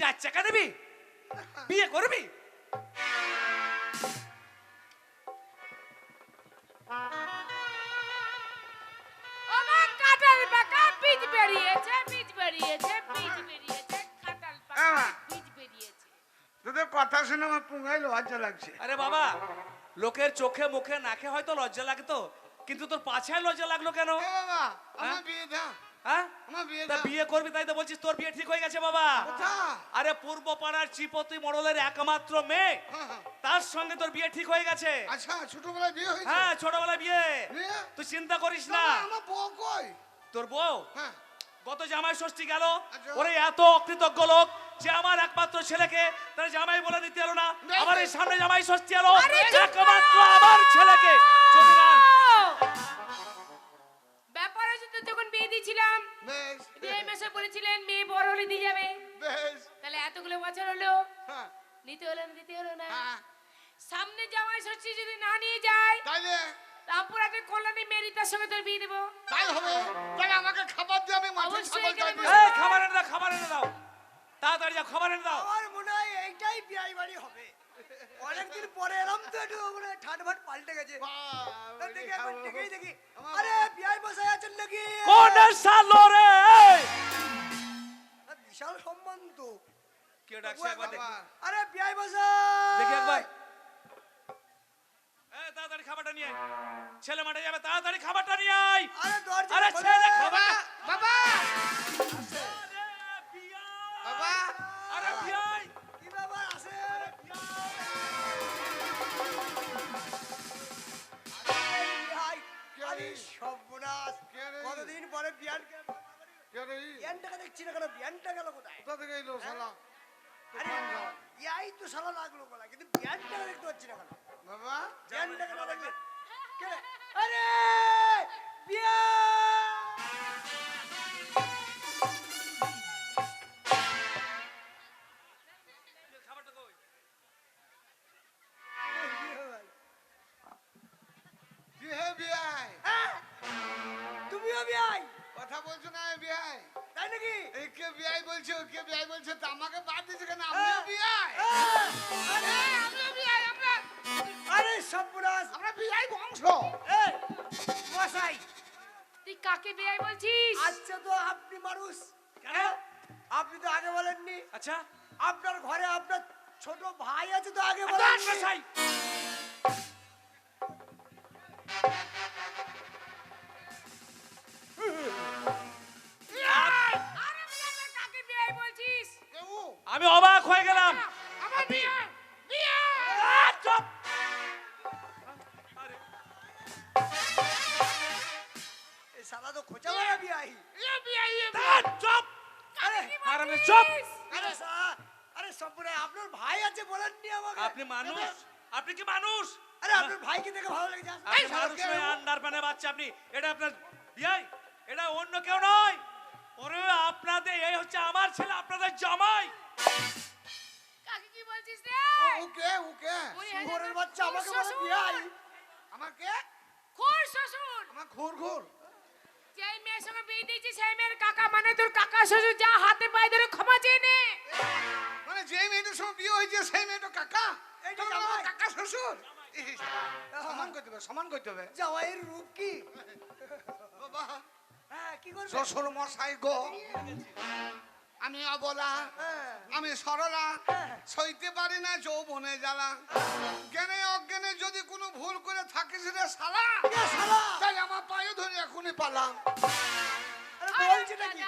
চার চাকা দিবি? বিয়ে করবি? আমার কাঁঠাল পাকা বীজ বেরিয়েছে বীজ বেরিয়েছে বীজ বেরিয়েছে কাঁঠাল পাকা আহ। বীজ বেরিয়েছে। তোদের কথা শুনে আমার পুঙ্গাই লজ্জা লাগছে। আরে বাবা লোকের চোখে মুখে নাকে হয়তো লজ্জা লাগতো কিন্তু তোর পাছায় লজ্জা লাগল কেন? বাবা আমার হ্যাঁ? বিয়ে দাও। হ্যাঁ? বিয়ে তা দাও বিয়ে করবি তাই তো বলছিস তোর বিয়ে ঠিক হয়ে গেছে বাবা। আরে পূর্ব পাড়ার চিপতি মডলের একমাত্র মেয়ে। হ্যাঁ, হ্যাঁ। তার সঙ্গে তোর বিয়ে ঠিক হয়ে গেছে। আচ্ছা ছোটবেলায় বিয়ে হয়েছে? হ্যাঁ ছোটবেলায় বিয়ে। বিয়ে? তুই চিন্তা করিস না। আমার বউ কই? তোর বউ? হ্যাঁ। গত জামাই ষষ্ঠী গেল। আচ্ছা। ওরে এত অকৃতজ্ঞ লোক যে আমার একমাত্র ছেলেকে তার জামাই বলে দিতে এলো না। আমার এই সামনে জামাই ষষ্ঠী এলো। একমাত্র আমার ছেলেকে। দিয়েছিলাম বেশ বিয়ে মেসে বলেছিলেন মেয়ে বড় হলে দিয়ে যাবে। বেশ তাহলে এতগুলো বছর হলো। হ্যাঁ। নিতে হলো না দিতে হলো না। হ্যাঁ। সামনে জামাই ষষ্ঠী যদি না নিয়ে যায় তাইলে রামপুরহাটের কল্যাণী মেরি তার সঙ্গে তোর বিয়ে দেবো। তাই হবে। তাহলে আমাকে খাবার দিয়ে আমি মাঠে অবশ্যই ছাগল এই খাবার না খাবার এনে দাও তাড়াতাড়ি যাও খাবার এনে দাও আমার মনে হয় এইটাই বিয়াই বাড়ি হবে অনেকদিন পরে এলাম তো একটু মানে ঠাট ভাট পাল্টে গেছে। দেখি একবার দেখেই দেখি। আরে বিয়াই বসাই আছেন নাকি? কোন সালো রে? বিশাল সম্মান তো কে ডাকছে একবার দেখি। আরে বিয়াই দেখি একবার। তাড়াতাড়ি খাবারটা নিয়ে আয়। ছেলে মাঠে যাবে তাড়াতাড়ি খাবারটা নিয়ে আয়। আরে দরজা আরে ছেলে বাবা। বাবা। আরে বিয়াই! কতদিন পরে বিয়ান কে রে বিয়ানটাকে দেখছি না কেন বিয়ানটা গেল কোথায় কোথা থেকে এলো শালা আরে ইয়াই তো সালা লাগল গলা কিন্তু বিয়ানটাকে দেখতে পাচ্ছি না কেন বাবা বিয়ানটাকে না দেখলে কে বিয়াই বলছে কে বিয়াই বলছে তো আমাকে বাদ দিয়েছে কেন? আমিও বিয়াই আরে আমিও বিয়াই আমরা আরে সর্বনাশ। আমরা বিয়াই বংশ। এই, মশাই তুই কাকে বিয়ে বলছিস? আচ্ছা তো আপনি মানুষ। কেন? আপনি তো আগে বলেননি। আচ্ছা। আপনার ঘরে আপনার ছোট ভাই আছে তো আগে বলেন বলেননি। মশাই। আমি অবাক হয়ে গেলাম। তো খোঁচা মারা বিয়াই এ বিয়াই এ দাঁড়, চুপ! কাকে কি আরে, চুপ! আরে আরে সর্বনাশ আপনার ভাই আছে আমাকে। আপনি মানুষ? আপনি কি মানুষ? আরে আপনার দেখে ভালো আসুন। আপনি মানুষ নয় আন্ডার প্যানে বাচ্চা আপনি। এটা আপনার বিয়াই এটা অন্য কেউ নয়। ওরে আপনাদের এই হচ্ছে আমার ছেলে আপনাদের জামাই। কাকে কি বলছিস রে? ওকে ওকে। উনি বাচ্চা আমাকে বলে বিয়াই আমাকে খোর শ্বশুর। আমার ঘুর ঘুর যেই মেয়ের সঙ্গে বিয়ে দিয়েছিস সেই মেয়ের কাকা মানে তোর কাকা শ্বশুর যা হাতে পায়ে ধরে ক্ষমা চেয়ে নে। মানে যে মেয়েটার সঙ্গে বিয়ে হয়েছে সেই মেয়েটা কাকা? এইটা আমার কাকা শ্বশুর? সমান করতে হবে সমান করতে হবে। জামাইয়ের রূপ কি? বাবা। হ্যাঁ কি করবে? শ্বশুর মশাই গো। আমি অবলা হ্যাঁ। আমি সরলা হ্যাঁ। সইতে পারি না যৌবনে জ্বালা। জ্ঞানে অজ্ঞানে যদি কোনো ভুল করে থাকিস রে শালা তাই আমার পায়ে ধরে এখনই পালাম। বলছি নাকি?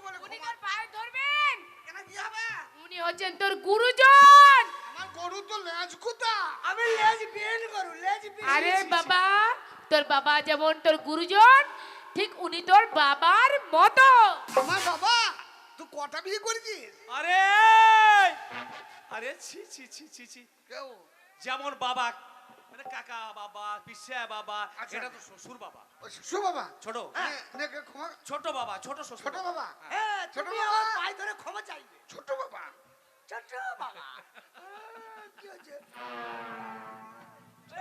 বলে উনি তোর পায়ে ধরবেন? কেন কি হবে? উনি হচ্ছেন তোর গুরুজন। আমার গরু তো লেজ কুতা আমি লেজ করু লেজ আরে বাবা তোর বাবা যেমন তোর গুরুজন ঠিক উনি তোর বাবার মতো। আমার বাবা তুই কটা বিয়ে করেছিস? আরে আরে ছি ছি ছি ছি ছি। কেউ? যেমন বাবা মানে কাকা বাবা পিসা বাবা আচ্ছা। এটা তো শ্বশুর বাবা। ওই শ্বশুর বাবা? ছোট। নে- নে ক্ষমা ছোট বাবা ছোট শ্বশুর ছোট বাবা। হ্যাঁ ছোট বাবা। পায়ে ধরে ক্ষমা চাইবে। ছোট বাবা? ছোট বাবা। কি হচ্ছে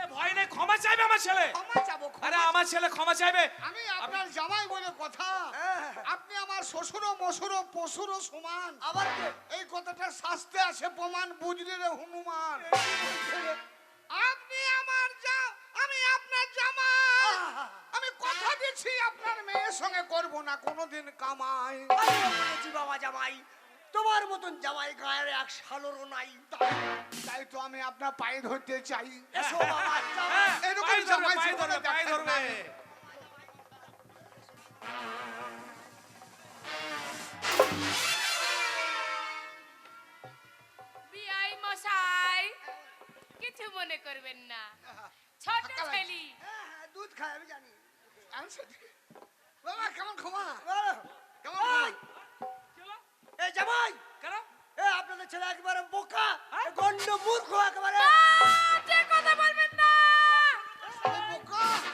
ভয় নেই ক্ষমা চাইবে আমার ছেলে। ক্ষমা চাবো আরে আমার ছেলে ক্ষমা চাইবে। আমি আপনার জামাই বলে কথা। হ্যাঁ। আপনি আমার শ্বশুরও মশুরও পশুরও সমান। আবার এই কথাটা শাস্তে আছে প্রমাণ বুঝলি রে হনুমান। আপনি আমার যা আমি আপনার জামাই। আমি কথা দিচ্ছি আপনার মেয়ের সঙ্গে করব না কোনোদিন কামাই। বাবা জামাই। তোমার মতন জামাই গায়ের এক সালোরও নাই। তাই- তো আমি আপনার পায়ে ধরতে চাই। এসো বাবা হ্যাঁ, এরকম জামাই জীবনে পায়ে ধরবে। বিআই মশাই কিছু মনে করবেন না। ছোট ফাঁকা ছেলি। হ্যাঁ, হ্যাঁ, দুধ খায় আমি জানি। বাবা কেমন ক্ষমা। কেমন জামাই কেন? এ আপনাদের ছেলে একবারে বোকা গন্ড মূর্খ একবারে। কথা বলবেন না।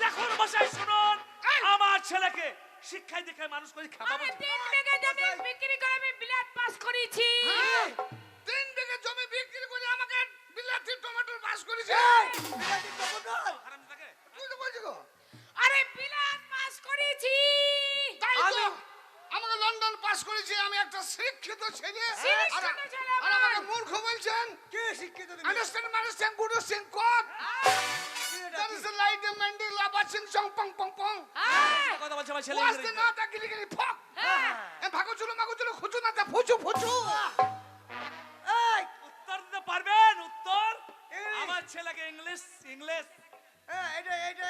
দেখুন মশাই শুনুন। আমার ছেলেকে শিক্ষায় দীক্ষায় মানুষ করে খাওয়াবো আমি তিন বিঘা জমি বিক্রি করে আমি বিলাত পাস করেছি। শিক্ষিত ছেলে আর-। আমাকে মূর্খ বলছেন কে শিক্ষিত? আন্ডারস্ট্যান্ড মান্ডারস্ট্যান্ড গুড সিং কোড কি এটা দ্যাট কি? ইজ দ্য লাইট দ্য ম্যান্ডেল লাবাচিং সং পং পং পং হ্যাঁ, কথা বলছে আমার ছেলে ওয়াজ দ্য ইংরেজিতে। নট দ্য গিলি গিলি হ্যাঁ। এ ভাগো চলো মাগো চলো খুচু না তা ফুচু ফুচু এই, উত্তর দিতে পারবেন উত্তর। আমার ছেলেকে ইংলিশ ইংলিশ এ, এটা এটা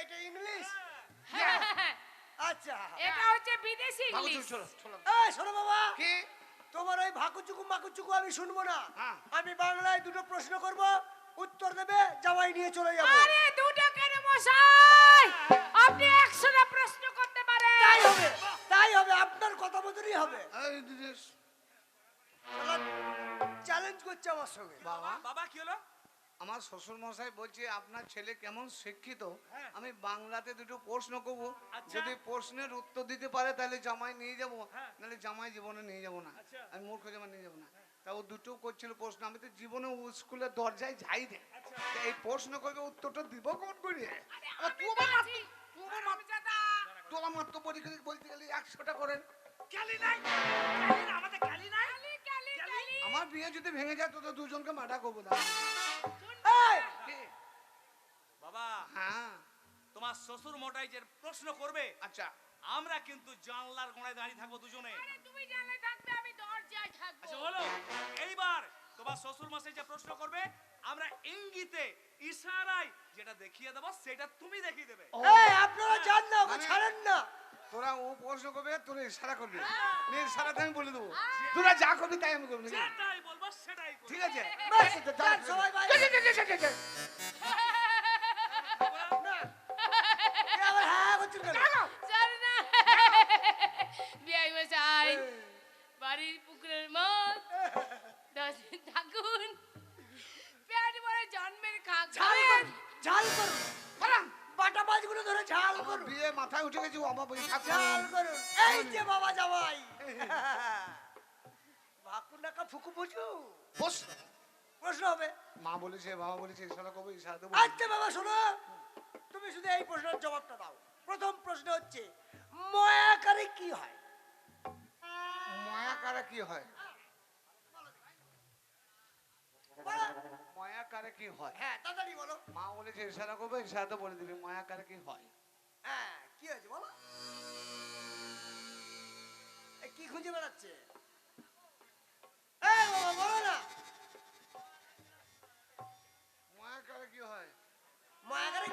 এটা ইংলিশ হ্যাঁ। আচ্ছা। এটা হচ্ছে বিদেশি ইংলিশ। চলো চলো। এই শোনো বাবা কি? তোমার ওই ভাকুচুকু মাকুচুকু আমি শুনব না। হ্যাঁ। আমি বাংলায় দুটো প্রশ্ন করব উত্তর দেবে জামাই নিয়ে চলে যাব। আরে দুটো কেন মশাই? আপনি একশোটা প্রশ্ন করতে পারেন। তাই হবে তাই হবে আপনার কথা মতনই হবে। চ্যালেঞ্জ করছে আমার সঙ্গে। বাবা? বাবা কি হলো? আমার শ্বশুর মশাই বলছে আপনার ছেলে কেমন শিক্ষিত হ্যাঁ। আমি বাংলাতে দুটো প্রশ্ন করব আচ্ছা। যদি প্রশ্নের উত্তর দিতে পারে তাহলে জামাই নিয়ে যাব হ্যাঁ। নাহলে জামাই জীবনে নিয়ে যাব না আচ্ছা। আমি মূর্খ জামাই নিয়ে যাব না তা ও দুটো করছিল প্রশ্ন আমি তো জীবনে ও স্কুলের দরজায় যাই রে আচ্ছা। তা এই প্রশ্ন করবে উত্তরটা দিব কোন করে। তো আমার মাত্র পরীক্ষা বলতে গেলে একশোটা করেন। আমার বিয়ে যদি ভেঙে যায় তোদের দুজনকে মাটা করব না? বাবা হ্যাঁ। তোমার শ্বশুর মোটাই যে প্রশ্ন করবে আচ্ছা। আমরা কিন্তু জানলার গোড়ায় দাঁড়িয়ে থাকব দুজনে। তুমি জানলে থাকবে আমি দরজায় থাকব। আচ্ছা এইবার তোমার শ্বশুর মশাই যে প্রশ্ন করবে আমরা ইঙ্গিতে ইশারায় যেটা দেখিয়ে দেবো সেটা তুমি দেখিয়ে দেবে। এই, আপনারা যান না ওকে মানে- ছাড়েন না। তোরা ও প্রশ্ন করবে তোরা ইশারা করবি। ইশারাতে আমি বলে দেবো। তোরা যা করবি তাই আমি করবি ঠিক আছে। সবাই বাড়ির পুকুরের থাকুন। পেট ভরে জন্মের ঝাল করুন। বাটা মাছগুলো ধরে ঝাল করুন বিয়ে মাথায় উঠে গেছে আমার ঝাল করুন এই যে বাবা জামাই। ফুকু বুঝু প্রশ্ন হবে। মা বলেছে বাবা বলেছে ইশারা ইশারা দেবো? আচ্ছা বাবা শোনো। তুমি শুধু এই প্রশ্নের জবাবটা দাও। প্রথম প্রশ্ন হচ্ছে ময়াকারে কি হয়? কি হয়। কি হয়? হ্যাঁ তাড়াতাড়ি বলো। মা বলেছে ইশারা করব ইশারাতে বলে দিবি মায়া কারা কি হয়? হ্যাঁ কি হয়েছে বলো? কি খুঁজে বেড়াচ্ছে?